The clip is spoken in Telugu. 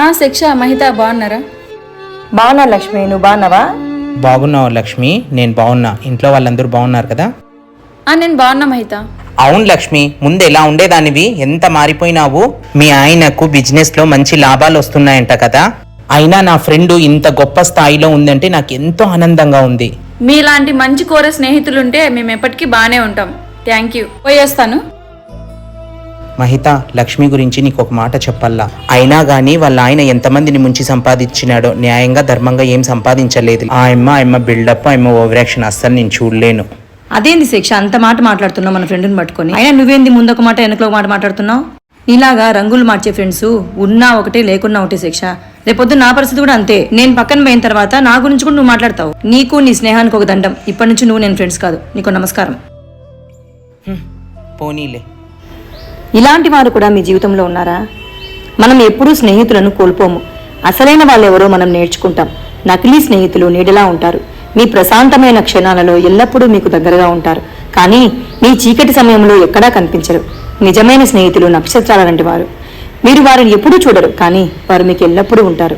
ఆ శిక్ష మహిత బాగున్నారా? బాగున్నా లక్ష్మి నువ్వు బాగున్నావా? బాగున్నావు లక్ష్మి నేను బాగున్నా. ఇంట్లో వాళ్ళందరూ బాగున్నారు కదా? ఆ నేను బాగున్నా మహిత. అవును లక్ష్మి ముందు ఎలా ఉండేదానివి? ఎంత మారిపోయినావు? మీ ఆయనకు బిజినెస్లో మంచి లాభాలు వస్తున్నాయంట కదా? అయినా నా ఫ్రెండ్ ఇంత గొప్ప స్థాయిలో ఉందంటే నాకు ఎంతో ఆనందంగా ఉంది. మీలాంటి మంచి కోర స్నేహితులుంటే మేము ఎప్పటికీ బాగానే ఉంటాం. Thank you. పోయేస్తాను మహిత లక్ష్మి గురించి నీకు ఒక మాట చెప్పల్లా అయినా గానీ వాళ్ళ ఆయన ఎంతమందిని ముంచి సంపాదించినాడో న్యాయంగా ధర్మంగా ఏం సంపాదించలేదు. ఆ అమ్మ అమ్మ బిల్డప్ అమ్మ ఓవర్ యాక్షన్ అస్సలు నేను చూడలేను. అదేంది శిక్ష? అంత మాట మాట్లాడుతున్నావు మన ఫ్రెండ్ని పట్టుకొని. అయినా నువ్వేంది ముందొక మాట వెనకలో మాట మాట్లాడుతున్నావు? నీలాగా రంగులు మార్చే ఫ్రెండ్స్ ఉన్నా ఒకటే లేకున్నా ఒకటే శిక్ష. రేపొద్దు నా పరిస్థితి కూడా అంతే. నేను పక్కన పోయిన తర్వాత నా గురించి కూడా నువ్వు మాట్లాడతావు. నీకు నీ స్నేహానికి ఒక దండం. ఇప్పటి నుంచి నువ్వు నేను ఫ్రెండ్స్ కాదు. నీకు నమస్కారం. పోనీలే. ఇలాంటి వారు కూడా మీ జీవితంలో ఉన్నారా? మనం ఎప్పుడూ స్నేహితులను కోల్పోము. అసలైన వాళ్ళెవరో మనం నేర్చుకుంటాం. నకిలీ స్నేహితులు నీడలా ఉంటారు. మీ ప్రశాంతమైన క్షణాలలో ఎల్లప్పుడూ మీకు దగ్గరగా ఉంటారు. కానీ మీ చీకటి సమయంలో ఎక్కడా కనిపించరు. నిజమైన స్నేహితులు నక్షత్రాల లాంటి వారు. మీరు వారిని ఎప్పుడూ చూడరు కానీ వారు మీకు ఎల్లప్పుడూ ఉంటారు.